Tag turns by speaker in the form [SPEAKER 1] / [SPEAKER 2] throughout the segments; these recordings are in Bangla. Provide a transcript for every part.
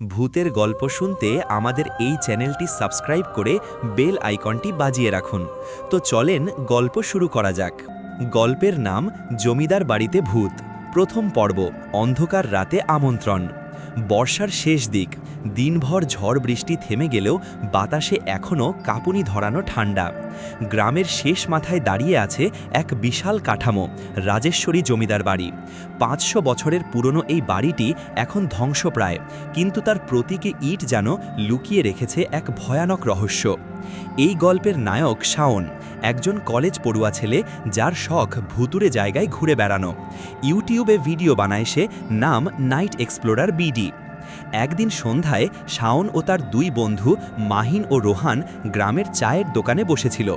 [SPEAKER 1] ভূতের গল্প শুনতে আমাদের এই চ্যানেলটি সাবস্ক্রাইব করে বেল আইকনটি বাজিয়ে রাখুন। তো চলেন গল্প শুরু করা যাক। গল্পের নাম জমিদার বাড়িতে ভূত। প্রথম পর্ব, অন্ধকার রাতে আমন্ত্রণ। বর্ষার শেষ দিক। দিনভর ঝড় বৃষ্টি থেমে গেলেও বাতাসে এখনও কাঁপুনি ধরানো ঠান্ডা। গ্রামের শেষ মাথায় দাঁড়িয়ে আছে এক বিশাল কাঠামো, রাজেশ্বরী জমিদার বাড়ি। পাঁচশো বছরের পুরনো এই বাড়িটি এখন ধ্বংসপ্রায়, কিন্তু তার প্রতীকে ইট যেন লুকিয়ে রেখেছে এক ভয়ানক রহস্য। এই গল্পের নায়ক শাওন, একজন কলেজ পড়ুয়া ছেলে যার শখ ভুতুরে জায়গায় ঘুরে বেড়ানো। ইউটিউবে ভিডিও বানায় সে, নাম নাইট এক্সপ্লোরার বিডি। একদিন সন্ধ্যায় শাওন ও তার দুই বন্ধু মাহিন ও রোহান গ্রামের চায়ের দোকানে বসেছিল।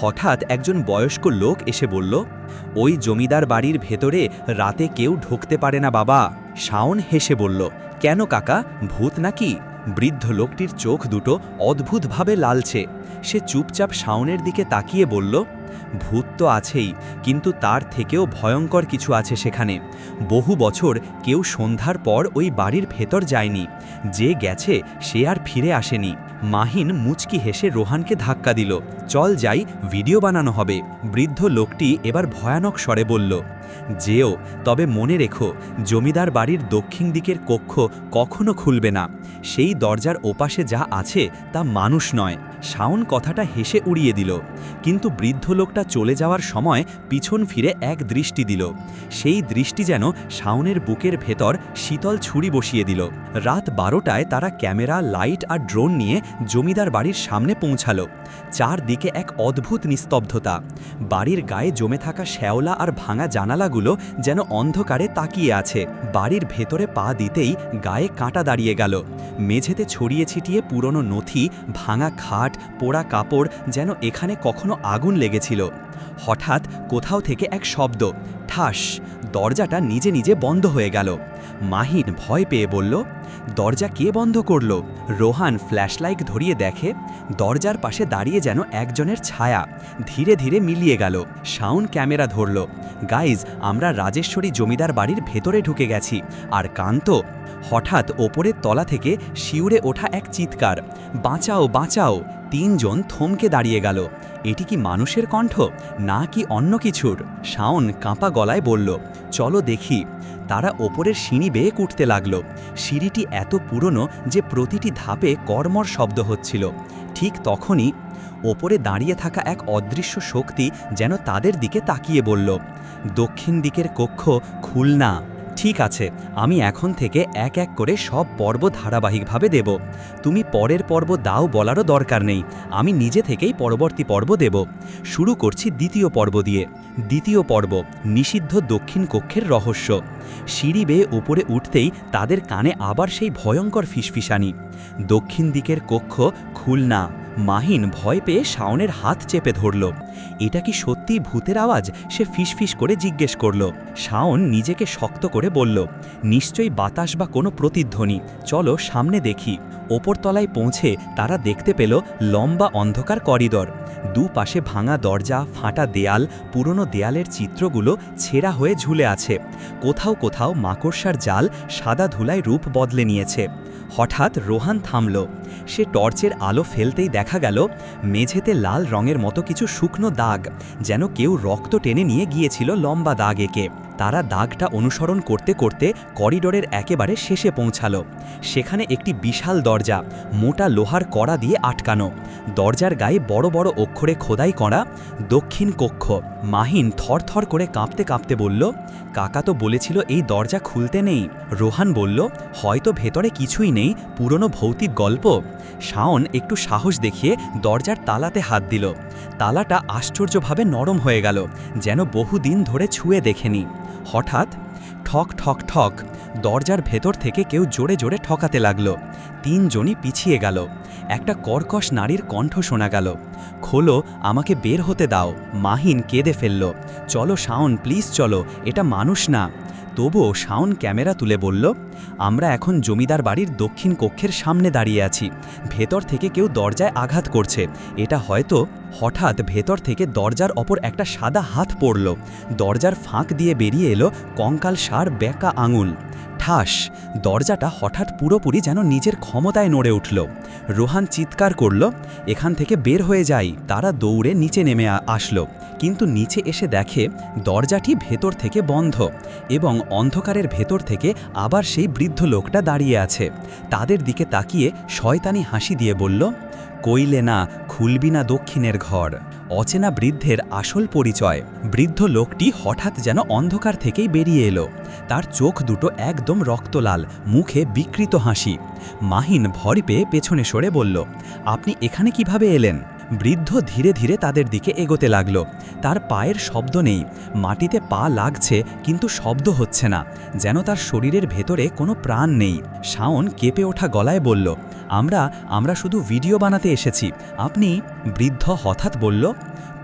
[SPEAKER 1] হঠাৎ একজন বয়স্ক লোক এসে বলল, ওই জমিদার বাড়ির ভেতরে রাতে কেউ ঢুকতে পারে না বাবা। শাওন হেসে বলল, কেন কাকা, ভূত নাকি? বৃদ্ধ লোকটির চোখ দুটো অদ্ভুতভাবে লালছে সে চুপচাপ শাওনের দিকে তাকিয়ে বলল, ভূত তো আছেই, কিন্তু তার থেকেও ভয়ঙ্কর কিছু আছে সেখানে। বহু বছর কেউ সন্ধ্যার পর ওই বাড়ির ভেতর যায়নি। যে গেছে সে আর ফিরে আসেনি। মাহিন মুচকি হেসে রোহানকে ধাক্কা দিল। চল যাই, ভিডিও বানানো হবে। বৃদ্ধ লোকটি এবার ভয়ানক স্বরে বলল, যেও, তবে মনে রেখো, জমিদার বাড়ির দক্ষিণ দিকের কক্ষ কখনো খুলবে না। সেই দরজার ওপাশে যা আছে তা মানুষ নয়। শাওন কথাটা হেসে উড়িয়ে দিল। কিন্তু বৃদ্ধ লোকটা চলে যাওয়ার সময় পিছন ফিরে এক দৃষ্টি দিল। সেই দৃষ্টি যেন শাওনের বুকের ভেতর শীতল ছুরি বসিয়ে দিল। রাত বারোটায় তারা ক্যামেরা, লাইট আর ড্রোন নিয়ে জমিদার বাড়ির সামনে পৌঁছালো। চারদিকে এক অদ্ভুত নিস্তব্ধতা। বাড়ির গায়ে জমে থাকা শ্যাওলা আর ভাঙা জানালাগুলো যেন অন্ধকারে তাকিয়ে আছে। বাড়ির ভেতরে পা দিতেই গায়ে কাঁটা দাঁড়িয়ে গেল। মেঝেতে ছড়িয়ে ছিটিয়ে পুরনো নথি, ভাঙা খাট পোড়া কাপড় যেন এখানে কখনো আগুন লেগেছিল। হঠাৎ কোথাও থেকে এক শব্দ, ঠাস, দরজাটা নিজে নিজে বন্ধ হয়ে গেল। মাহিন ভয় পেয়ে বলল, দরজা কে বন্ধ করল? রোহান ফ্ল্যাশলাইট ধরিয়ে দেখে, দরজার পাশে দাঁড়িয়ে যেন একজনের ছায়া ধীরে ধীরে মিলিয়ে গেল। সাউন্ড ক্যামেরা ধরল, গাইজ, আমরা রাজেশ্বরী জমিদার বাড়ির ভেতরে ঢুকে গেছি, আর কান্ত হঠাৎ ওপরের তলা থেকে শিউরে ওঠা এক চিৎকার। বাঁচাও বাঁচাও। তিনজন থমকে দাঁড়িয়ে গেল। এটি কি মানুষের কণ্ঠ না কি অন্য কিছুর? শাওন কাঁপা গলায় বলল, চলো দেখি। তারা ওপরের সিঁড়ি বেয়ে কুটতে লাগল। সিঁড়িটি এত পুরনো যে প্রতিটি ধাপে কর্মর শব্দ হচ্ছিল। ঠিক তখনই ওপরে দাঁড়িয়ে থাকা এক অদৃশ্য শক্তি যেন তাদের দিকে তাকিয়ে বলল, দক্ষিণ দিকের কক্ষ খুলনা। ঠিক আছে, আমি এখন থেকে এক এক করে সব পর্ব ধারাবাহিকভাবে দেব। তুমি পরের পর্ব দাও বলারও দরকার নেই, আমি নিজে থেকেই পরবর্তী পর্ব দেব। শুরু করছি দ্বিতীয় পর্ব দিয়ে। দ্বিতীয় পর্ব, নিষিদ্ধ দক্ষিণ কক্ষের রহস্য। সিঁড়ি বেয়ে ওপরে উঠতেই তাদের কানে আবার সেই ভয়ঙ্কর ফিসফিসানি। দক্ষিণ দিকের কক্ষ খুলনা। মাহিন ভয় পেয়ে শাওনের হাত চেপে ধরল। এটা কি সত্যিই ভূতের আওয়াজ? সে ফিসফিস করে জিজ্ঞেস করল। শাওন নিজেকে শক্ত করে বলল, নিশ্চয়ই বাতাস বা কোনো প্রতিধ্বনি। চলো সামনে দেখি। ওপরতলায় পৌঁছে তারা দেখতে পেল লম্বা অন্ধকার করিডর। দুপাশে ভাঙা দরজা, ফাটা দেয়াল, পুরনো দেয়ালের চিত্রগুলো ছেঁড়া হয়ে ঝুলে আছে। কোথাও কোথাও মাকড়সার জাল সাদা ধুলায় রূপ বদলে নিয়েছে। হঠাৎ রোহান থামল। সে টর্চের আলো ফেলতেই দেখা গেল, মেঝেতে লাল রঙের মতো কিছু শুকনো দাগ, যেন কেউ রক্ত টেনে নিয়ে গিয়েছিল লম্বা দাগ এঁকে। তারা দাগটা অনুসরণ করতে করতে করিডোরের একেবারে শেষে পৌঁছালো। সেখানে একটি বিশাল দরজা, মোটা লোহার কড়া দিয়ে আটকানো। দরজার গায়ে বড় বড় অক্ষরে খোদাই করা, দক্ষিণ কক্ষ। মাহিন থরথর করে কাঁপতে কাঁপতে বলল, কাকা তো বলেছিল এই দরজা খুলতে নেই। রোহান বলল, হয়তো ভেতরে কিছুই নেই, পুরনো ভৌতিক গল্প। শাওন একটু সাহস দেখিয়ে দরজার তালাতে হাত দিল। তালাটা আশ্চর্যভাবে নরম হয়ে গেল, যেন বহুদিন ধরে ছুঁয়ে দেখেনি। হঠাৎ ঠক ঠক ঠক দরজার ভেতর থেকে কেউ জোরে জোরে ঠকাতে লাগল। তিনজনই পিছিয়ে গেল। একটা কর্কশ নারীর কণ্ঠ শোনা গেল। খোলো, আমাকে বের হতে দাও। মাহিন কেঁদে ফেলল। চলো শাওন, প্লিজ চলো। এটা মানুষ না। তবুও শাওন ক্যামেরা তুলে বলল, আমরা এখন জমিদার বাড়ির দক্ষিণ কক্ষের সামনে দাঁড়িয়ে আছি। ভেতর থেকে কেউ দরজায় আঘাত করছে। এটা হয়তো হঠাৎ ভেতর থেকে দরজার অপর একটা সাদা হাত পড়ল। দরজার ফাঁক দিয়ে বেরিয়ে এলো কঙ্কাল সার বেঁকা আঙুল।
[SPEAKER 2] ঠাস। দরজাটা হঠাৎ পুরোপুরি যেন নিজের ক্ষমতায় নড়ে উঠল। রোহান চিৎকার করল, এখান থেকে বের হয়ে যাই। তারা দৌড়ে নিচে নেমে আসলো। কিন্তু নিচে এসে দেখে দরজাটি ভেতর থেকে বন্ধ এবং অন্ধকারের ভেতর থেকে আবার সেই বৃদ্ধ লোকটা দাঁড়িয়ে আছে। তাদের দিকে তাকিয়ে শয়তানি হাসি দিয়ে বলল, কইলে না, খুলবি না দক্ষিণের ঘর। অচেনা বৃদ্ধের আসল পরিচয়। বৃদ্ধ লোকটি হঠাৎ যেন অন্ধকার থেকেই বেরিয়ে এলো। তার চোখ দুটো একদম রক্তলাল, মুখে বিকৃত হাসি। মাহিন ভয় পেয়ে পেছনে সরে বলল, আপনি এখানে কীভাবে এলেন? বৃদ্ধ ধীরে ধীরে তাদের দিকে এগোতে লাগল। তার পায়ের শব্দ নেই, মাটিতে পা লাগছে কিন্তু শব্দ হচ্ছে না, যেন তার শরীরের ভেতরে কোনো প্রাণ নেই। শাওন কেঁপে ওঠা গলায় বলল, আমরা আমরা শুধু ভিডিও বানাতে এসেছি। আপনি, বৃদ্ধ হঠাৎ বলল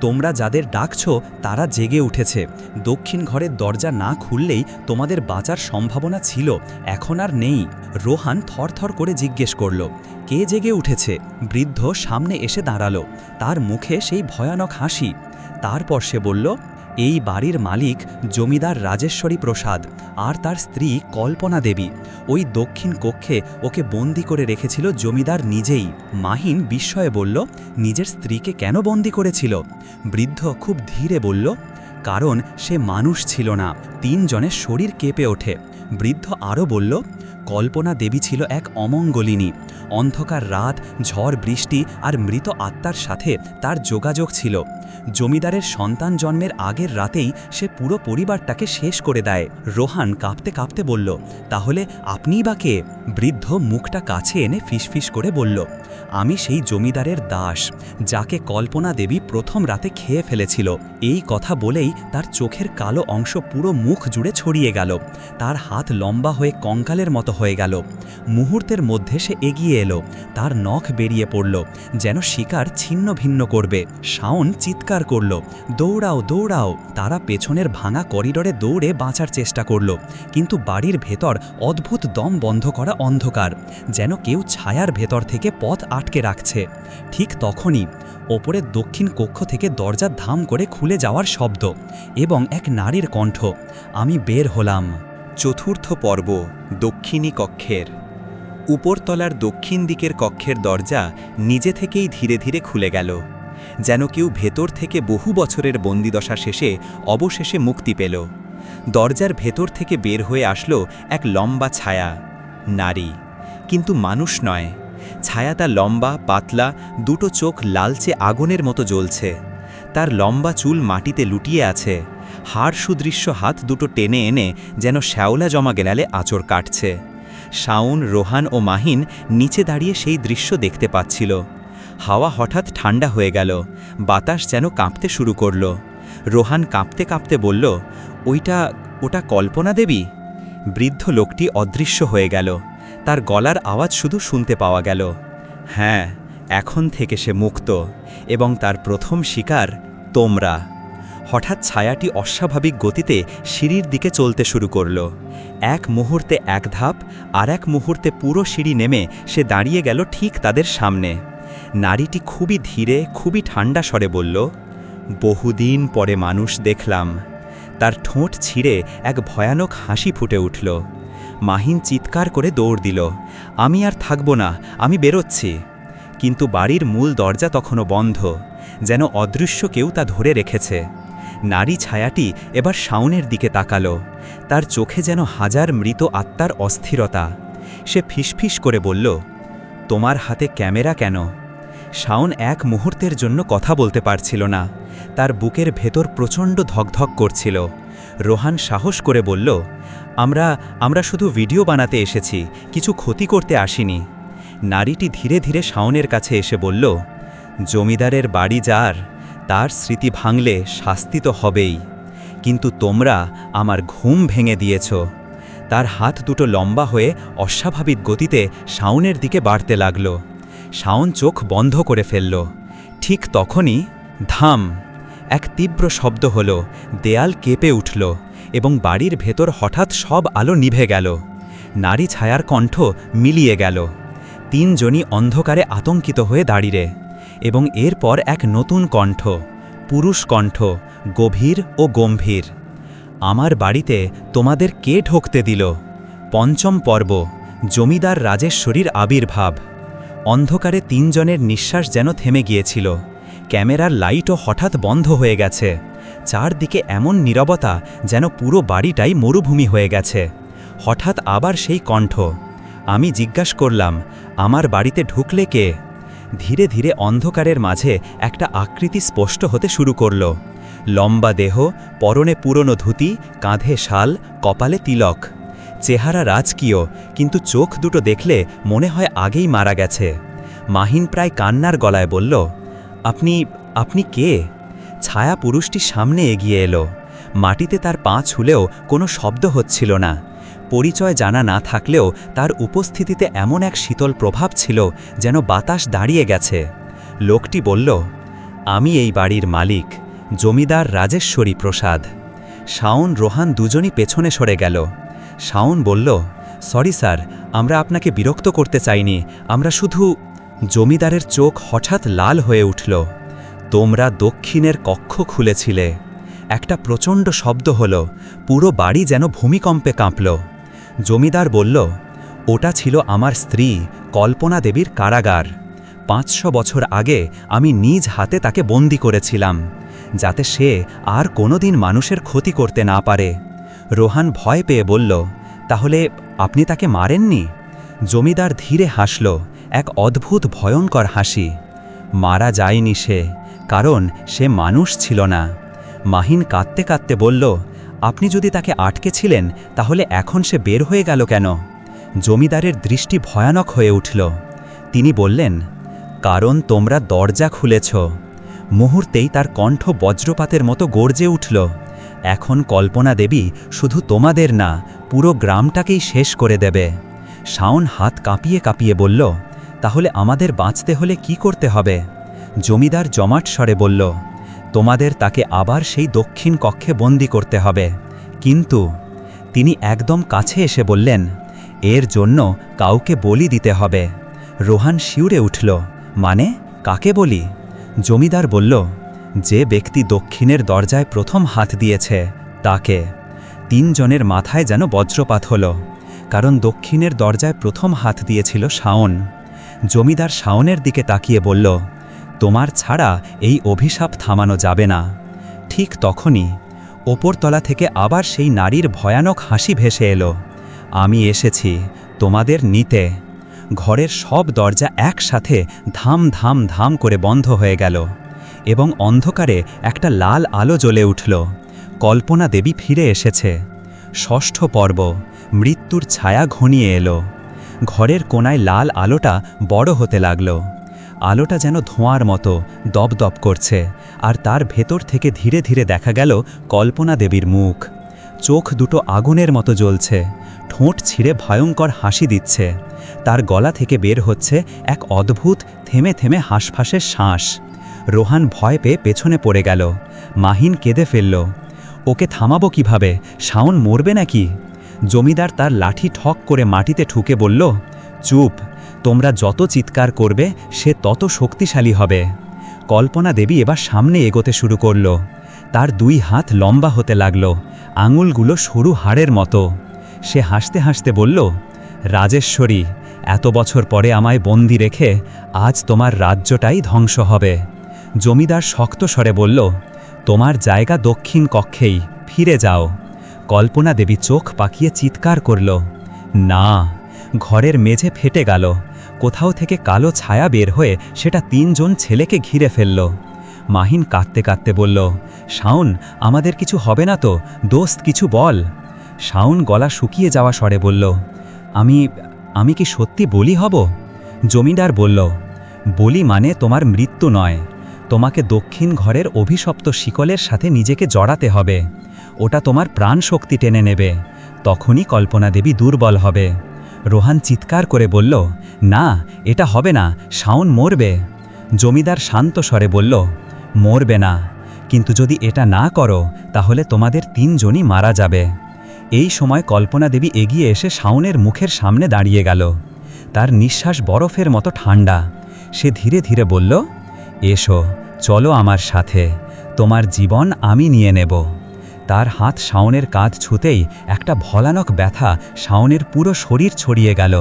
[SPEAKER 2] তোমরা যাদের ডাকছ, তারা জেগে উঠেছে। দক্ষিণ ঘরের দরজা না খুললেই তোমাদের বাঁচার সম্ভাবনা ছিল। এখন আর নেই। রোহান থরথর করে জিজ্ঞেস করল, কে জেগে উঠেছে? বৃদ্ধ সামনে এসে দাঁড়াল। তার মুখে সেই ভয়ানক হাসি। তারপর সে বলল এই বাড়ির মালিক জমিদার রাজেশ্বরী প্রসাদ আর তার স্ত্রী কল্পনা দেবী। ওই দক্ষিণ কক্ষে ওকে বন্দি করে রেখেছিল জমিদার নিজেই। মাহিন বিস্ময়ে বলল, নিজের স্ত্রীকে কেন বন্দি করেছিল? বৃদ্ধ খুব ধীরে বলল, কারণ সে মানুষ ছিল না, তিনজনের শরীর কেঁপে ওঠে। বৃদ্ধ আরও বলল, কল্পনা দেবী ছিল এক অমঙ্গলিনী। অন্ধকার রাত, ঝড় বৃষ্টি আর মৃত আত্মার সাথে তার যোগাযোগ ছিল। জমিদারের সন্তান জন্মের আগের রাতেই সে পুরো পরিবারটাকে শেষ করে দেয়। রোহান কাঁপতে কাঁপতে বলল, তাহলে আপনিই বা কে? বৃদ্ধ মুখটা কাছে এনে ফিসফিস করে বলল, আমি সেই জমিদারের দাস, যাকে কল্পনা দেবী প্রথম রাতে খেয়ে ফেলেছিল। এই কথা বলেই তার চোখের কালো অংশ পুরো মুখ জুড়ে ছড়িয়ে গেল। তার হাত লম্বা হয়ে কঙ্কালের মতো হয়ে গেল। মুহূর্তের মধ্যে সে এগিয়ে এলো। তার নখ বেরিয়ে পড়ল, যেন শিকার ছিন্ন ভিন্ন করবে। শাওন চিৎকার করল। দৌড়াও দৌড়াও। তারা পেছনের ভাঙা করিডোরে দৌড়ে বাঁচার চেষ্টা করল। কিন্তু বাড়ির ভেতর অদ্ভুত দম বন্ধ করা অন্ধকার, যেন কেউ ছায়ার ভেতর থেকে পথ আটকে রাখছে। ঠিক তখনই ওপরের দক্ষিণ কক্ষ থেকে দরজা ধাম করে খুলে যাওয়ার শব্দ এবং এক নারীর কণ্ঠ, আমি বের হলাম।
[SPEAKER 1] চতুর্থ পর্ব, দক্ষিণী কক্ষের। উপরতলার দক্ষিণ দিকের কক্ষের দরজা নিজে থেকেই ধীরে ধীরে খুলে গেল। যেন কেউ ভেতর থেকে বহু বছরের বন্দিদশা শেষে অবশেষে মুক্তি পেল। দরজার ভেতর থেকে বের হয়ে আসলো এক লম্বা ছায়া, নারী। কিন্তু মানুষ নয়। ছায়া ছায়াটা লম্বা, পাতলা, দুটো চোখ লালচে আগুনের মতো জ্বলছে। তার লম্বা চুল মাটিতে লুটিয়ে আছে। হাড় সুদৃশ্য হাত দুটো টেনে এনে যেন শ্যাওলা জমা গেলালে আঁচড় কাটছে। শাওন, রোহান ও মাহিন নিচে দাঁড়িয়ে সেই দৃশ্য দেখতে পাচ্ছিল। হাওয়া হঠাৎ ঠান্ডা হয়ে গেল। বাতাস যেন কাঁপতে শুরু করল। রোহান কাঁপতে কাঁপতে বলল, ওইটা, ওটা কল্পনা দেবী? বৃদ্ধ লোকটি অদৃশ্য হয়ে গেল। তার গলার আওয়াজ শুধু শুনতে পাওয়া গেল। হ্যাঁ এখন থেকে সে মুক্ত এবং তার প্রথম শিকার তোমরা। হঠাৎ ছায়াটি অস্বাভাবিক গতিতে সিঁড়ির দিকে চলতে শুরু করল। এক মুহূর্তে এক ধাপ আর এক মুহূর্তে পুরো সিঁড়ি নেমে সে দাঁড়িয়ে গেল ঠিক তাদের সামনে। নারীটি খুবই ধীরে, খুবই ঠান্ডা স্বরে বলল, বহুদিন পরে মানুষ দেখলাম, তার ঠোঁট ছিঁড়ে এক ভয়ানক হাসি ফুটে উঠল। মাহিন চিৎকার করে দৌড় দিল, আমি আর থাকব না, আমি বেরোচ্ছি। কিন্তু বাড়ির মূল দরজা তখনও বন্ধ, যেন অদৃশ্য কেউ তা ধরে রেখেছে। নারী ছায়াটি এবার শাওনের দিকে তাকালো, তার চোখে যেন হাজার মৃত আত্মার অস্থিরতা। সে ফিসফিস করে বলল, তোমার হাতে ক্যামেরা কেন? শাওন এক মুহূর্তের জন্য কথা বলতে পারছিল না। তার বুকের ভেতর প্রচণ্ড ধকধক করছিল। রোহান সাহস করে বলল, আমরা আমরা শুধু ভিডিও বানাতে এসেছি, কিছু ক্ষতি করতে আসিনি। নারীটি ধীরে ধীরে শাওনের কাছে এসে বলল, জমিদারের বাড়ি যার, তার স্মৃতি ভাঙলে শাস্তি তো হবেই। কিন্তু তোমরা আমার ঘুম ভেঙে দিয়েছ। তার হাত দুটো লম্বা হয়ে অস্বাভাবিক গতিতে শাওনের দিকে বাড়তে লাগল। শাওন চোখ বন্ধ করে ফেলল। ঠিক তখনই ধাম এক তীব্র শব্দ হল, দেয়াল কেঁপে উঠল এবং বাড়ির ভেতর হঠাৎ সব আলো নিভে গেল। নারী ছায়ার কণ্ঠ মিলিয়ে গেল। তিনজনই অন্ধকারে আতঙ্কিত হয়ে দাঁড়িয়ে এবং এরপর এক নতুন কণ্ঠ, পুরুষ কণ্ঠ, গভীর ও গম্ভীর। আমার বাড়িতে তোমাদের কে ঢুকতে দিল?
[SPEAKER 2] পঞ্চম পর্ব, জমিদার রাজেশ্বরীর আবির্ভাব। অন্ধকারে তিনজনের নিঃশ্বাস যেন থেমে গিয়েছিল। ক্যামেরার লাইটও হঠাৎ বন্ধ হয়ে গেছে। চারদিকে এমন নীরবতা যেন পুরো বাড়িটাই মরুভূমি হয়ে গেছে। হঠাৎ আবার সেই কণ্ঠ। আমি জিজ্ঞাসা করলাম, আমার বাড়িতে ঢুকলে কে? ধীরে ধীরে অন্ধকারের মাঝে একটা আকৃতি স্পষ্ট হতে শুরু করল। লম্বা দেহ, পরনে পুরনো ধুতি, কাঁধে শাল, কপালে তিলক। চেহারা রাজকীয়, কিন্তু চোখ দুটো দেখলে মনে হয় আগেই মারা গেছে। মাহিন প্রায় কান্নার গলায় বলল, আপনি আপনি কে? ছায়া পুরুষটি সামনে এগিয়ে এলো। মাটিতে তার পা ছুলেও কোনো শব্দ হচ্ছিল না। পরিচয় জানা না থাকলেও তার উপস্থিতিতে এমন এক শীতল প্রভাব ছিল যেন বাতাস দাঁড়িয়ে গেছে। লোকটি বলল, আমি এই বাড়ির মালিক, জমিদার রাজেশ্বরী প্রসাদ। শাওন, রোহান দুজনই পেছনে সরে গেল। শাওন বলল, সরি স্যার, আমরা আপনাকে বিরক্ত করতে চাইনি। আমরা শুধু জমিদারের চোখ হঠাৎ লাল হয়ে উঠল। তোমরা দক্ষিণের কক্ষ খুলেছিলে। একটা প্রচণ্ড শব্দ হল। পুরো বাড়ি যেন ভূমিকম্পে কাঁপল। জমিদার বলল, ওটা ছিল আমার স্ত্রী, কল্পনা দেবীর কারাগার। পাঁচশো বছর আগে আমি নিজ হাতে তাকে বন্দি করেছিলাম, যাতে সে আর কোনোদিন মানুষের ক্ষতি করতে না পারে। রোহান ভয় পেয়ে বলল, তাহলে আপনি তাকে মারেননি? জমিদার ধীরে হাসল, এক অদ্ভুত ভয়ঙ্কর হাসি। মারা যায়নি সে, কারণ সে মানুষ ছিল না। মাহিন কাঁদতে কাঁদতে বলল, আপনি যদি তাকে আটকে ছিলেন তাহলে এখন সে বের হয়ে গেল কেন? জমিদারের দৃষ্টি ভয়ানক হয়ে উঠল। তিনি বললেন, কারণ তোমরা দরজা খুলেছ। মুহূর্তেই তার কণ্ঠ বজ্রপাতের মতো গর্জে উঠল। এখন কল্পনা দেবী শুধু তোমাদের না, পুরো গ্রামটাকেই শেষ করে দেবে। শাওন হাত কাঁপিয়ে কাঁপিয়ে বলল, তাহলে আমাদের বাঁচতে হলে কি করতে হবে? জমিদার জমাট স্বরে বলল, তোমাদের তাকে আবার সেই দক্ষিণ কক্ষে বন্দি করতে হবে। কিন্তু তিনি একদম কাছে এসে বললেন, এর জন্য কাউকে বলি দিতে হবে। রোহান শিউরে উঠল মানে কাকে বলি? জমিদার বলল যে ব্যক্তি দক্ষিণের দরজায় প্রথম হাত দিয়েছে, তাকে। তিনজনের মাথায় যেন বজ্রপাত হল, কারণ দক্ষিণের দরজায় প্রথম হাত দিয়েছিল শাওন। জমিদার শাওনের দিকে তাকিয়ে বলল, তোমার ছাড়া এই অভিশাপ থামানো যাবে না। ঠিক তখনই ওপরতলা থেকে আবার সেই নারীর ভয়ানক হাসি ভেসে এলো, আমি এসেছি, তোমাদের নিতে। ঘরের সব দরজা একসাথে ধাম ধাম ধাম করে বন্ধ হয়ে গেল। এবং অন্ধকারে একটা লাল আলো জ্বলে উঠল। কল্পনা দেবী ফিরে এসেছে। ষষ্ঠ পর্ব, মৃত্যুর ছায়া ঘনিয়ে এলো। ঘরের কোনায় লাল আলোটা বড় হতে লাগল। আলোটা যেন ধোঁয়ার মতো দপদপ করছে, আর তার ভেতর থেকে ধীরে ধীরে দেখা গেল কল্পনা দেবীর মুখ। চোখ দুটো আগুনের মতো জ্বলছে, ঠোঁট ছিঁড়ে ভয়ঙ্কর হাসি দিচ্ছে। তার গলা থেকে বের হচ্ছে এক অদ্ভুত, থেমে থেমে হাঁসফাঁসের শ্বাস। রোহান ভয় পেয়ে পেছনে পড়ে গেল। মাহিন কেঁদে ফেলল, ওকে থামাবো কীভাবে? শাওন মরবে নাকি? জমিদার তার লাঠি ঠক করে মাটিতে ঠুকে বলল, চুপ, তোমরা যত চিৎকার করবে, সে তত শক্তিশালী হবে। কল্পনা দেবী এবার সামনে এগোতে শুরু করল। তার দুই হাত লম্বা হতে লাগল, আঙুলগুলো সরু হাড়ের মতো। সে হাসতে হাসতে বলল, রাজেশ্বরী, এত বছর পরে আমায় বন্দি রেখে আজ তোমার রাজ্যটাই ধ্বংস হবে। জমিদার শক্ত স্বরে বলল, তোমার জায়গা দক্ষিণ কক্ষেই, ফিরে যাও। কল্পনা দেবী চোখ পাকিয়ে চিৎকার করল, না, ঘরের মেঝে ফেটে গেল। কোথাও থেকে কালো ছায়া বের হয়ে সেটা তিনজন ছেলেকে ঘিরে ফেলল। মাহিন কাঁদতে কাঁদতে বলল শাউন আমাদের কিছু হবে না তো? দোস্ত, কিছু বল? শাউন গলা শুকিয়ে যাওয়া স্বরে বলল, আমি আমি কি সত্যি বলি হব? জমিদার বলল, বলি মানে তোমার মৃত্যু নয়। তোমাকে দক্ষিণ ঘরের অভিশপ্ত শিকলের সাথে নিজেকে জড়াতে হবে। ওটা তোমার প্রাণ শক্তি টেনে নেবে। তখনই কল্পনা দেবী দুর্বল হবে। রোহান চিৎকার করে বলল, না, এটা হবে না, শাওন মরবে। জমিদার শান্ত স্বরে বলল, মরবে না। কিন্তু যদি এটা না করো, তাহলে তোমাদের তিনজনই মারা যাবে। এই সময় কল্পনা দেবী এগিয়ে এসে শাওনের মুখের সামনে দাঁড়িয়ে গেল। তার নিঃশ্বাস বরফের মতো ঠান্ডা সে ধীরে ধীরে বলল এসো, চলো আমার সাথে। তোমার জীবন আমি নিয়ে নেব। তার হাত শাওনের কাঁধ ছুতেই একটা ভলানক ব্যথা শাওনের পুরো শরীর ছড়িয়ে গেল।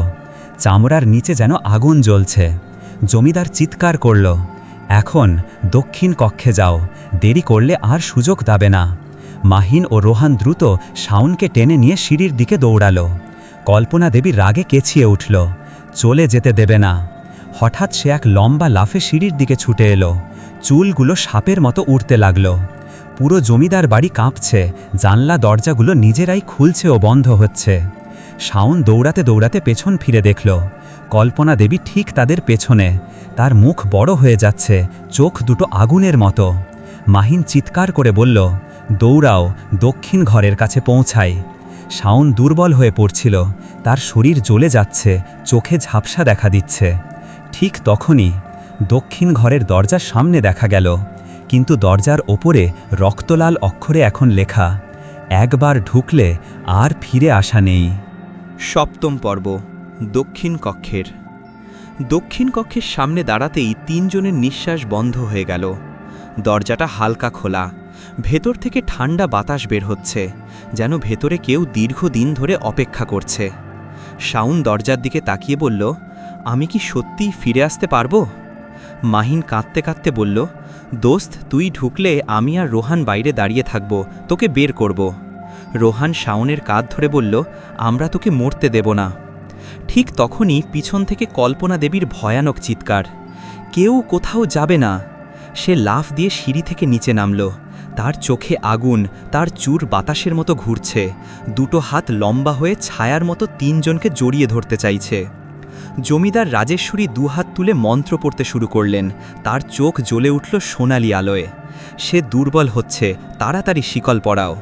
[SPEAKER 2] চামড়ার নিচে যেন আগুন জ্বলছে। জমিদার চিৎকার করল, এখন দক্ষিণ কক্ষে যাও, দেরি করলে আর সুযোগ দাবে না। মাহিন ও রোহান দ্রুত শাওনকে টেনে নিয়ে সিঁড়ির দিকে দৌড়ালো। কল্পনা দেবী রাগে কেছিয়ে উঠল, চলে যেতে দেবে না। হঠাৎ সে এক লম্বা লাফে সিঁড়ির দিকে ছুটে এলো। চুলগুলো সাপের মতো উড়তে লাগল। পুরো জমিদার বাড়ি কাঁপছে। জানলা দরজাগুলো নিজেরাই খুলছে ও বন্ধ হচ্ছে। শাওন দৌড়াতে দৌড়াতে পেছন ফিরে দেখল। কল্পনা দেবী ঠিক তাদের পেছনে। তার মুখ বড় হয়ে যাচ্ছে, চোখ দুটো আগুনের মতো। মাহিন চিৎকার করে বলল, দৌড়াও, দক্ষিণ ঘরের কাছে পৌঁছাই। শাওন দুর্বল হয়ে পড়ছিল। তার শরীর জ্বলে যাচ্ছে, চোখে ঝাপসা দেখা দিচ্ছে। ঠিক তখনই দক্ষিণ ঘরের দরজার সামনে দেখা গেল, কিন্তু দরজার ওপরে রক্তলাল অক্ষরে এখন লেখা, একবার ঢুকলে আর ফিরে আসা নেই।
[SPEAKER 1] সপ্তম পর্ব, দক্ষিণ কক্ষের। দক্ষিণ কক্ষের সামনে দাঁড়াতেই তিনজনের নিঃশ্বাস বন্ধ হয়ে গেল। দরজাটা হালকা খোলা। ভেতর থেকে ঠান্ডা বাতাস বের হচ্ছে, যেন ভেতরে কেউ দীর্ঘদিন ধরে অপেক্ষা করছে। শাউন দরজার দিকে তাকিয়ে বলল আমি কি সত্যিই ফিরে আসতে পারব? মাহিন কাঁদতে কাঁদতে বলল, দোস্ত, তুই ঢুকলে আমি আর রোহান বাইরে দাঁড়িয়ে থাকব, তোকে বের করব। রোহান শাওনের কাঁধ ধরে বলল, আমরা তোকে মরতে দেব না। ঠিক তখনই পিছন থেকে কল্পনা দেবীর ভয়ানক চিৎকার। কেউ কোথাও যাবে না। সে লাফ দিয়ে সিঁড়ি থেকে নিচে নামল। তার চোখে আগুন, তার চুর বাতাসের মতো ঘুরছে। দুটো হাত লম্বা হয়ে ছায়ার মতো তিনজনকে জড়িয়ে ধরতে চাইছে। জমিদার রাজেশ্বরী দুহাত তুলে মন্ত্র পড়তে শুরু করলেন। তার চোখ জ্বলে উঠল সোনালি আলোয়। সে দুর্বল হচ্ছে, তাড়াতাড়ি শিকল পড়াও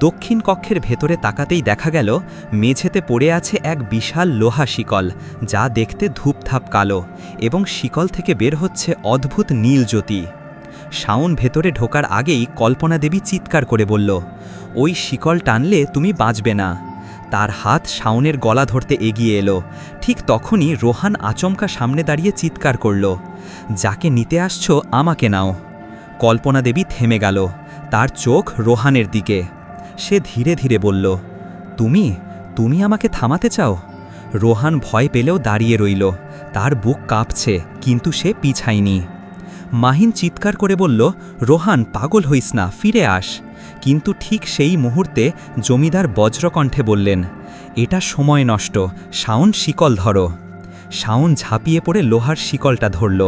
[SPEAKER 1] দক্ষিণ কক্ষের ভেতরে তাকাতেই দেখা গেল, মেঝেতে পড়ে আছে এক বিশাল লোহা শিকল, যা দেখতে ধূপধাপ কালো এবং শিকল থেকে বের হচ্ছে অদ্ভুত নীল জ্যোতি। শাওন ভেতরে ঢোকার আগেই কল্পনা দেবী চিৎকার করে বলল, ওই শিকল টানলে তুমি বাঁচবে না। তার হাত শাওনের গলা ধরতে এগিয়ে এলো। ঠিক তখনই রোহান আচমকা সামনে দাঁড়িয়ে চিৎকার করল। যাকে নিতে আসছো, আমাকে নাও। কল্পনা দেবী থেমে গেল। তার চোখ রোহানের দিকে। সে ধীরে ধীরে বলল, তুমি তুমি আমাকে থামাতে চাও? রোহান ভয় পেলেও দাঁড়িয়ে রইল। তার বুক কাঁপছে, কিন্তু সে পিছায়নি। মাহিন চিৎকার করে বলল, রোহান, পাগল হইস না, ফিরে আস। কিন্তু ঠিক সেই মুহূর্তে জমিদার বজ্রকণ্ঠে বললেন, এটা সময় নষ্ট, শাওন শিকল ধরো। শাওন ঝাঁপিয়ে পড়ে লোহার শিকলটা ধরল।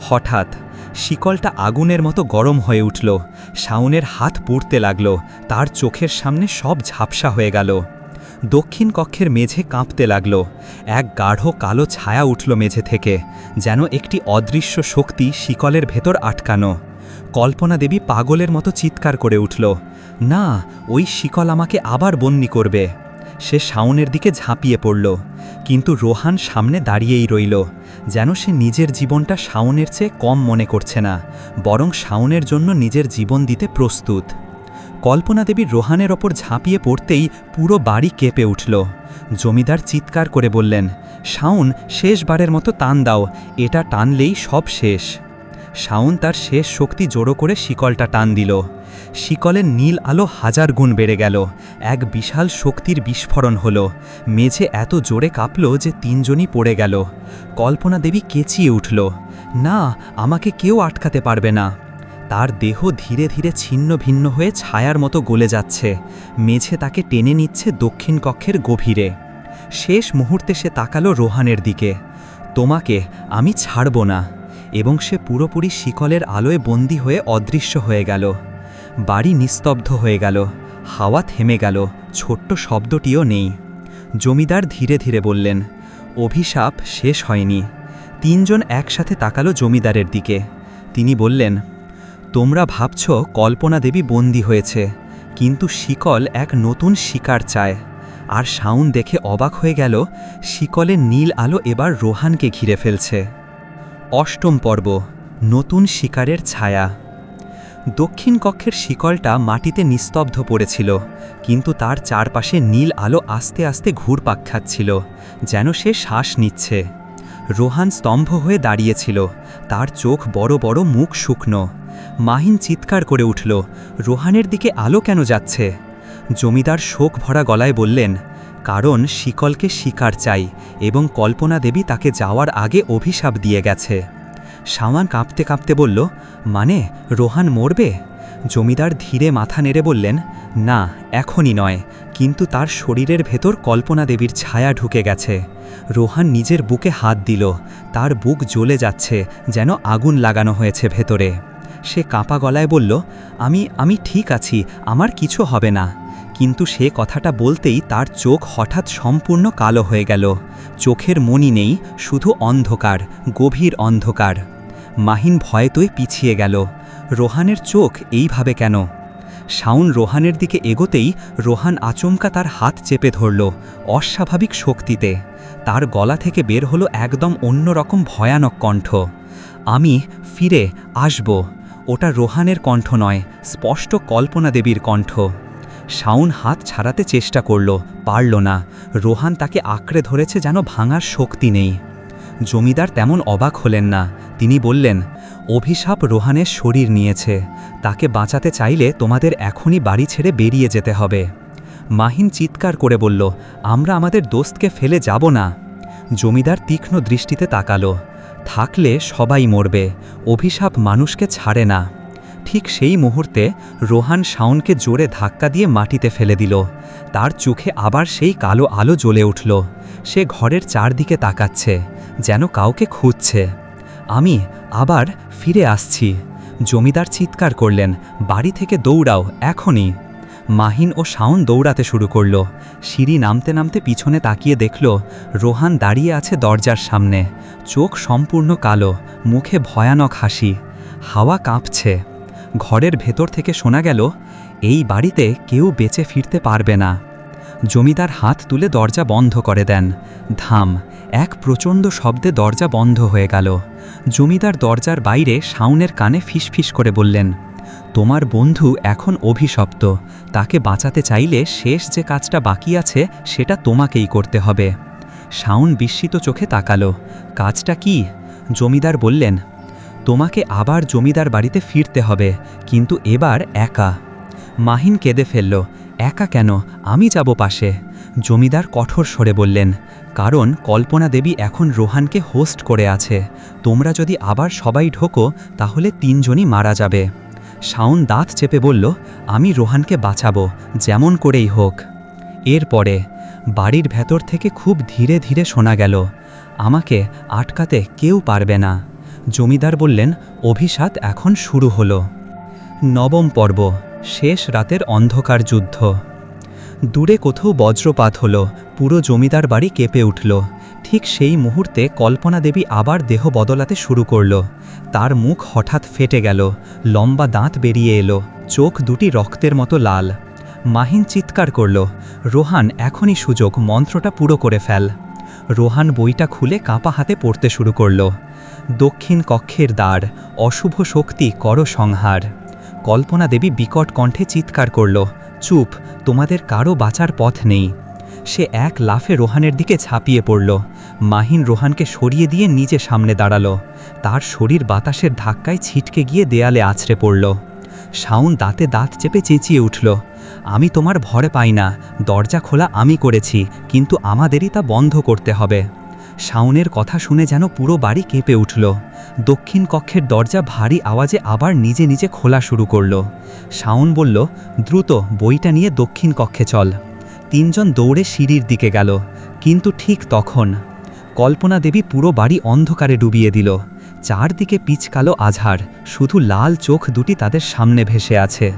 [SPEAKER 1] হঠাৎ শিকলটা আগুনের মতো গরম হয়ে উঠল। শাওনের হাত পুড়তে লাগল, তার চোখের সামনে সব ঝাপসা হয়ে গেল। দক্ষিণ কক্ষের মেঝে কাঁপতে লাগল। এক গাঢ় কালো ছায়া উঠল মেঝে থেকে, যেন একটি অদৃশ্য শক্তি শিকলের ভেতর আটকানো। কল্পনা দেবী পাগলের মতো চিৎকার করে উঠল। না, ওই শিকল আমাকে আবার বন্দি করবে। সে শাওনের দিকে ঝাঁপিয়ে পড়ল, কিন্তু রোহান সামনে দাঁড়িয়েই রইল, যেন সে নিজের জীবনটা শাওনের চেয়ে কম মনে করছে না, বরং শাওনের জন্য নিজের জীবন দিতে প্রস্তুত। কল্পনা দেবীর রোহানের ওপর ঝাঁপিয়ে পড়তেই পুরো বাড়ি কেঁপে উঠল। জমিদার চিৎকার করে বললেন, শাওন, শেষবারের মতো টান দাও, এটা টানলেই সব শেষ। শাওন তার শেষ শক্তি জোড়ো করে শিকলটা টান দিল। শিকলের নীল আলো হাজার গুণ বেড়ে গেল। এক বিশাল শক্তির বিস্ফোরণ হলো। মেঝে এত জোরে কাঁপল যে তিনজনই পড়ে গেল। কল্পনা দেবী কেচিয়ে উঠল, না, আমাকে কেউ আটকাতে পারবে না। তার দেহ ধীরে ধীরে ছিন্ন ভিন্ন হয়ে ছায়ার মতো গলে যাচ্ছে। মেঝে তাকে টেনে নিচ্ছে দক্ষিণ কক্ষের গভীরে। শেষ মুহূর্তে সে তাকালো রোহানের দিকে, তোমাকে আমি ছাড়ব না। এবং সে পুরোপুরি শিকলের আলোয় বন্দী হয়ে অদৃশ্য হয়ে গেল। বাড়ি নিস্তব্ধ হয়ে গেল। হাওয়া থেমে গেল। ছোট্ট শব্দটিও নেই। জমিদার ধীরে ধীরে বললেন, অভিশাপ শেষ হয়নি। তিনজন একসাথে তাকালো জমিদারের দিকে। তিনি বললেন, তোমরা ভাবছ কল্পনা দেবী বন্দী হয়েছে, কিন্তু শিকল এক নতুন শিকার চায়। আর শাউন দেখে অবাক হয়ে গেল, শিকলের নীল আলো এবার রোহানকে ঘিরে ফেলছে। অষ্টম পর্ব, নতুন শিকারের ছায়া। দক্ষিণ কক্ষের শিকলটা মাটিতে নিস্তব্ধ পড়েছিল, কিন্তু তার চারপাশে নীল আলো আস্তে আস্তে ঘুরপাক খাচ্ছিল, যেন সে শ্বাস নিচ্ছে।
[SPEAKER 2] রোহান স্তম্ভ হয়ে দাঁড়িয়েছিল, তার চোখ বড় বড়, মুখ শুকনো। মাহিন চিৎকার করে উঠল, রোহানের দিকে আলো কেন যাচ্ছে? জমিদার শোক ভরা গলায় বললেন কারণ শিকলকে শিকার চাই এবং কল্পনা দেবী তাকে যাওয়ার আগে অভিশাপ দিয়ে গেছে। সামান কাঁপতে কাঁপতে বলল মানে রোহান মরবে? জমিদার ধীরে মাথা নেড়ে বললেন, না, এখনই নয়, কিন্তু তার শরীরের ভেতর কল্পনা দেবীর ছায়া ঢুকে গেছে। রোহান নিজের বুকে হাত দিল, তার বুক জ্বলে যাচ্ছে, যেন আগুন লাগানো হয়েছে ভেতরে। সে কাঁপা গলায় বলল, আমি আমি ঠিক আছি, আমার কিছু হবে না। কিন্তু সে কথাটা বলতেই তার চোখ হঠাৎ সম্পূর্ণ কালো হয়ে গেল। চোখের মনি নেই, শুধু অন্ধকার, গভীর অন্ধকার। মাহিন ভয়তই পিছিয়ে গেল। রোহানের চোখ এইভাবে কেন? শাউন রোহানের দিকে এগোতেই রোহান আচমকা তার হাত চেপে ধরল, অস্বাভাবিক শক্তিতে। তার গলা থেকে বের হলো একদম অন্যরকম ভয়ানক কণ্ঠ। আমি ফিরে আসব। ওটা রোহানের কণ্ঠ নয়, স্পষ্ট কল্পনা দেবীর কণ্ঠ। শাউন হাত ছাড়াতে চেষ্টা করল, পারল না। রোহান তাকে আঁকড়ে ধরেছে যেন ভাঙার শক্তি নেই। জমিদার তেমন অবাক হলেন না। তিনি বললেন, অভিশাপ রোহানের শরীর নিয়েছে। তাকে বাঁচাতে চাইলে তোমাদের এখনই বাড়ি ছেড়ে বেরিয়ে যেতে হবে। মাহিন চিৎকার করে বলল, আমরা আমাদের দোস্তকে ফেলে যাব না। জমিদার তীক্ষ্ণ দৃষ্টিতে তাকালো। থাকলে সবাই মরবে। অভিশাপ মানুষকে ছাড়ে না। ঠিক সেই মুহূর্তে রোহান শাওনকে জোরে ধাক্কা দিয়ে মাটিতে ফেলে দিল। তার চোখে আবার সেই কালো আলো জ্বলে উঠল। সে ঘরের চারদিকে তাকাচ্ছে, যেন কাউকে খুঁজছে। আমি আবার ফিরে আসছি। জমিদার চিৎকার করলেন, বাড়ি থেকে দৌড়াও, এখনই। মাহিন ও শাওন দৌড়াতে শুরু করল। সিঁড়ি নামতে নামতে পিছনে তাকিয়ে দেখল, রোহান দাঁড়িয়ে আছে দরজার সামনে। চোখ সম্পূর্ণ কালো, মুখে ভয়ানক হাসি। হাওয়া কাঁপছে। ঘরের ভেতর থেকে শোনা গেল, এই বাড়িতে কেউ বেঁচে ফিরতে পারবে না। জমিদার হাত তুলে দরজা বন্ধ করে দেন। ধাম, এক প্রচণ্ড শব্দে দরজা বন্ধ হয়ে গেল। জমিদার দরজার বাইরে শাউনের কানে ফিসফিস করে বললেন, তোমার বন্ধু এখন অভিশপ্ত। তাকে বাঁচাতে চাইলে শেষ যে কাজটা বাকি আছে, সেটা তোমাকেই করতে হবে। শাউন বিস্মিত চোখে তাকালো, কাজটা কি? জমিদার বললেন তোমাকে আবার জমিদার বাড়িতে ফিরতে হবে, কিন্তু এবার একা। মাহিন কেঁদে ফেলল, একা কেন? আমি যাব পাশে। জমিদার কঠোর স্বরে বললেন, কারণ কল্পনা দেবী এখন রোহানকে হোস্ট করে আছে। তোমরা যদি আবার সবাই ঢোকো, তাহলে তিনজনই মারা যাবে। শাউন দাঁত চেপে বলল, আমি রোহানকে বাঁচাবো, যেমন করেই হোক। এরপরে বাড়ির ভেতর থেকে খুব ধীরে ধীরে শোনা গেল, আমাকে আটকাতে কেউ পারবে না। জমিদার বললেন, অভিশাপ এখন শুরু হল। নবম পর্ব, শেষ রাতের অন্ধকার যুদ্ধ। দূরে কোথাও বজ্রপাত হল, পুরো জমিদার বাড়ি কেঁপে উঠল। ঠিক সেই মুহূর্তে কল্পনা দেবী আবার দেহ বদলাতে শুরু করল। তার মুখ হঠাৎ ফেটে গেল, লম্বা দাঁত বেরিয়ে এলো, চোখ দুটি রক্তের মতো লাল। মাহিন চিৎকার করল, রোহান, এখনই সুযোগ, মন্ত্রটা পুরো করে ফেল। রোহান বইটা খুলে কাঁপা হাতে পড়তে শুরু করল। দক্ষিণ কক্ষের দ্বার, অশুভ শক্তি, কর সংহার। কল্পনা দেবী বিকট কণ্ঠে চিৎকার করল, চুপ, তোমাদের কারও বাঁচার পথ নেই। সে এক লাফে রোহানের দিকে ঝাঁপিয়ে পড়ল। মাহিন রোহানকে সরিয়ে দিয়ে নিজে সামনে দাঁড়াল। তার শরীর বাতাসের ধাক্কায় ছিটকে গিয়ে দেয়ালে আছড়ে পড়ল। শাউন দাঁতে দাঁত চেপে চেঁচিয়ে উঠল, আমি তোমার ভরে পাই না, দরজা খোলা আমি করেছি, কিন্তু আমাদেরই তা বন্ধ করতে হবে। শাউনের কথা শুনে যেন পুরো বাড়ি কেঁপে উঠল। দক্ষিণ কক্ষের দরজা ভারী আওয়াজে আবার নিজে নিজে খোলা শুরু করল। শাওন বলল, দ্রুত, বইটা নিয়ে দক্ষিণ কক্ষে চল। তিনজন দৌড়ে সিঁড়ির দিকে গেল, কিন্তু ঠিক তখন কল্পনা দেবী পুরো বাড়ি অন্ধকারে ডুবিয়ে দিল। চারদিকে পিচকালো আঝার, শুধু লাল চোখ দুটি তাদের সামনে ভেসে আছে।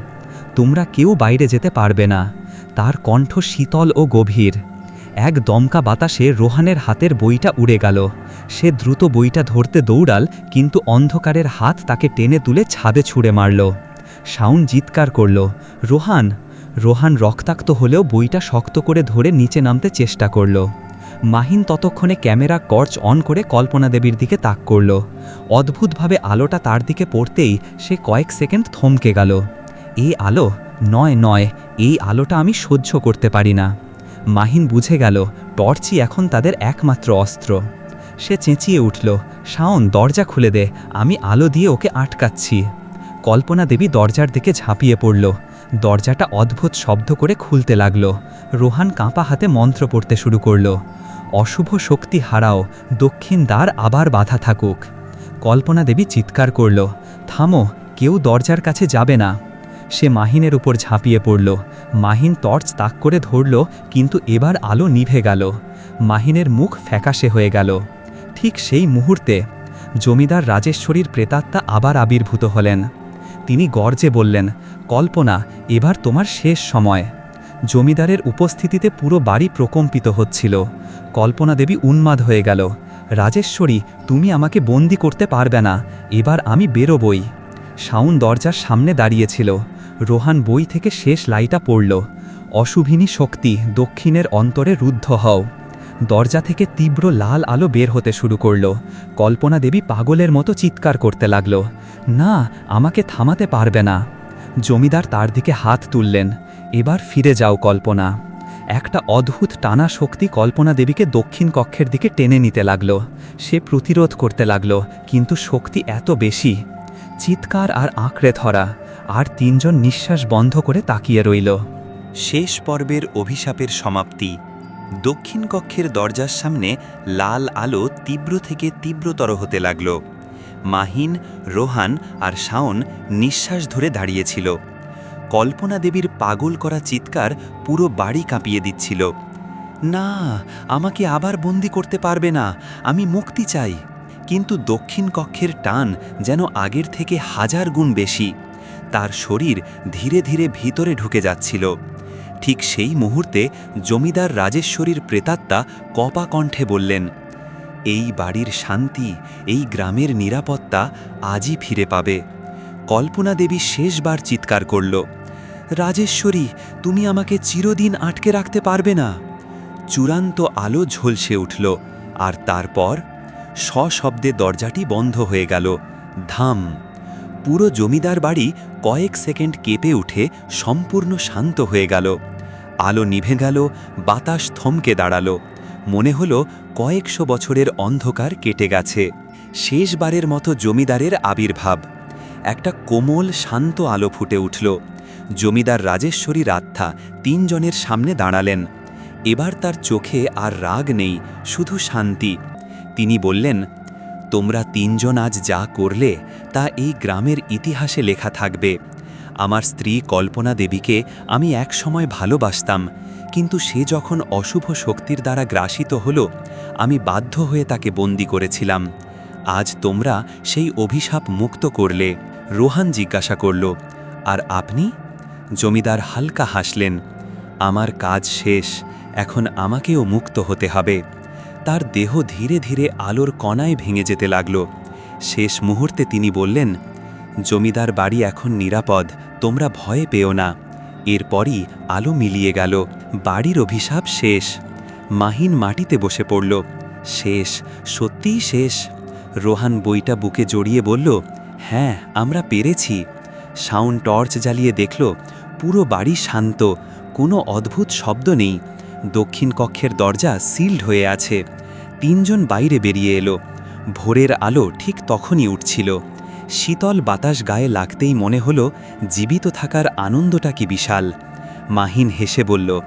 [SPEAKER 2] তোমরা কেউ বাইরে যেতে পারবে না। তার কণ্ঠ শীতল ও গভীর। এক দমকা বাতাসে রোহানের হাতের বইটা উড়ে গেল। সে দ্রুত বইটা ধরতে দৌড়াল, কিন্তু অন্ধকারের হাত তাকে টেনে তুলে ছাদে ছুঁড়ে মারল। শাউন জিৎকার করল, রোহান! রোহান রক্তাক্ত হলেও বইটা শক্ত করে ধরে নিচে নামতে চেষ্টা করল। মাহিন ততক্ষণে ক্যামেরা কর্চ অন করে কল্পনা দেবীর দিকে তাক করল। অদ্ভুতভাবে আলোটা তার দিকে পড়তেই সে কয়েক সেকেন্ড থমকে গেল। এই আলো? নয় নয়, এই আলোটা আমি সহ্য করতে পারি না। মাহিন বুঝে গেল টর্চই এখন তাদের একমাত্র অস্ত্র। সে চেঁচিয়ে উঠল, শাওন, দরজা খুলে দে, আমি আলো দিয়ে ওকে আটকাচ্ছি। কল্পনা দেবী দরজার দিকে ঝাঁপিয়ে পড়ল, দরজাটা অদ্ভুত শব্দ করে খুলতে লাগল, রোহান কাঁপা হাতে মন্ত্র পড়তে শুরু করল, অশুভ শক্তি হারাও, দক্ষিণ দ্বার আবার বাধা থাকুক। কল্পনা দেবী চিৎকার করল, থামো, কেউ দরজার কাছে যাবে না। সে মাহিনের উপর ঝাঁপিয়ে পড়ল। মাহিন টর্চ তাক করে ধরল, কিন্তু এবার আলো নিভে গেল। মাহিনের মুখ ফ্যাকাশে হয়ে গেল। ঠিক সেই মুহূর্তে জমিদার রাজেশ্বরীর প্রেতাত্মা আবার আবির্ভূত হলেন। তিনি গর্জে বললেন, কল্পনা, এবার তোমার শেষ সময়। জমিদারের উপস্থিতিতে পুরো বাড়ি প্রকম্পিত হচ্ছিল। কল্পনা দেবী উন্মাদ হয়ে গেল। রাজেশ্বরী, তুমি আমাকে বন্দি করতে পারবে না। এবার আমি বেরোবই। শাউন দরজার সামনে দাঁড়িয়েছিল রোহান বই থেকে শেষ লাইটা পড়ল। অশুভিনী শক্তি দক্ষিণের অন্তরে রুদ্ধ হও। দরজা থেকে তীব্র লাল আলো বের হতে শুরু করল। কল্পনা দেবী পাগলের মতো চিৎকার করতে লাগল। না, আমাকে থামাতে পারবে না। জমিদার তার দিকে হাত তুললেন। এবার ফিরে যাও কল্পনা। একটা অদ্ভুত টানা শক্তি কল্পনা দেবীকে দক্ষিণ কক্ষের দিকে টেনে নিতে লাগল। সে প্রতিরোধ করতে লাগল, কিন্তু শক্তি এত বেশি। চিৎকার আর আঁকড়ে ধরা আর তিনজন নিঃশ্বাস বন্ধ করে তাকিয়ে রইল।
[SPEAKER 1] শেষ পর্বের অভিশাপের সমাপ্তি। দক্ষিণ কক্ষের দরজার সামনে লাল আলো তীব্র থেকে তীব্রতর হতে লাগল। মাহিন, রোহান আর শাওন নিঃশ্বাস ধরে দাঁড়িয়েছিল। কল্পনা দেবীর পাগল করা চিৎকার পুরো বাড়ি কাঁপিয়ে দিচ্ছিল। না, আমাকে আবার বন্দি করতে পারবে না, আমি মুক্তি চাই। কিন্তু দক্ষিণ কক্ষের টান যেন আগের থেকে হাজার গুণ বেশি। তার শরীর ধীরে ধীরে ভিতরে ঢুকে যাচ্ছিল। ঠিক সেই মুহূর্তে জমিদার রাজেশ্বরীর প্রেতাত্মা কপা কণ্ঠে বললেন, এই বাড়ির শান্তি, এই গ্রামের নিরাপত্তা আজই ফিরে পাবে। কল্পনা দেবী শেষবার চিৎকার করল, রাজেশ্বরী, তুমি আমাকে চিরদিন আটকে রাখতে পারবে না। চূড়ান্ত আলো ঝলসে উঠল, আর তারপর সশব্দে দরজাটি বন্ধ হয়ে গেল। ধাম! পুরো জমিদার বাড়ি কয়েক সেকেন্ড কেঁপে উঠে সম্পূর্ণ শান্ত হয়ে গেল। আলো নিভে গেল, বাতাস থমকে দাঁড়াল। মনে হলো কয়েকশো বছরের অন্ধকার কেটে গেছে। শেষবারের মতো জমিদারের আবির্ভাব। একটা কোমল, শান্ত আলো ফুটে উঠল। জমিদার রাজেশ্বরী রাত্থা তিনজনের সামনে দাঁড়ালেন। এবার তার চোখে আর রাগ নেই, শুধু শান্তি। তিনি বললেন তোমরা তিনজন আজ যা করলে, তা এই গ্রামের ইতিহাসে লেখা থাকবে। আমার স্ত্রী কল্পনা দেবীকে আমি একসময় ভালোবাসতাম, কিন্তু সে যখন অশুভ শক্তির দ্বারা গ্রাসিত হল, আমি বাধ্য হয়ে তাকে বন্দি করেছিলাম। আজ তোমরা সেই অভিশাপ মুক্ত করলে, রোহান জিজ্ঞাসা করল, আর আপনি? জমিদার হালকা হাসলেন, আমার কাজ শেষ, এখন আমাকেও মুক্ত হতে হবে। তার দেহ ধীরে ধীরে আলোর কণায় ভেঙে যেতে লাগল। শেষ মুহূর্তে তিনি বললেন, জমিদার বাড়ি এখন নিরাপদ, তোমরা ভয়ে পেও না। এরপরই আলো মিলিয়ে গেল, বাড়ির অভিশাপ শেষ। মাহিন মাটিতে বসে পড়ল, শেষ, সত্যিই শেষ। রোহান বইটা বুকে জড়িয়ে বলল হ্যাঁ আমরা পেরেছি। সাউন্ড টর্চ জ্বালিয়ে দেখল, পুরো বাড়ি শান্ত, কোনো অদ্ভুত শব্দ নেই। দক্ষিণ কক্ষের দরজা সিল্ড হয়ে আছে। তিনজন বাইরে বেরিয়ে এলো। ভোরের আলো ঠিক তখনই উঠছিল। শীতল বাতাস গায়ে লাগতেই মনে হলো জীবিত থাকার আনন্দটা কি বিশাল। মাহিন হেসে বলল,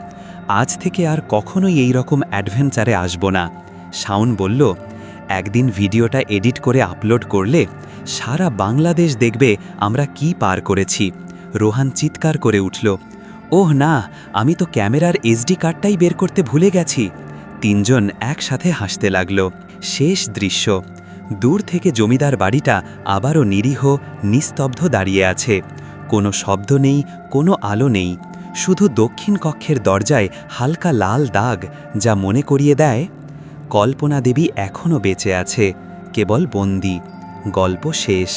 [SPEAKER 1] আজ থেকে আর কখনোই এই রকম অ্যাডভেঞ্চারে আসব না। শাউন বলল, একদিন ভিডিওটা এডিট করে আপলোড করলে সারা বাংলাদেশ দেখবে আমরা কি পার করেছি। রোহান চিৎকার করে উঠল ওহ না, আমি তো ক্যামেরার এসডি কার্ডটাই বের করতে ভুলে গেছি। তিনজন একসাথে হাসতে লাগল। শেষ দৃশ্য। দূর থেকে জমিদার বাড়িটা আবারও নিরীহ, নিস্তব্ধ দাঁড়িয়ে আছে। কোনো শব্দ নেই, কোনো আলো নেই। শুধু দক্ষিণ কক্ষের দরজায় হালকা লাল দাগ যা মনে করিয়ে দেয়, কল্পনা দেবী এখনও বেঁচে আছে, কেবল বন্দি, গল্প শেষ।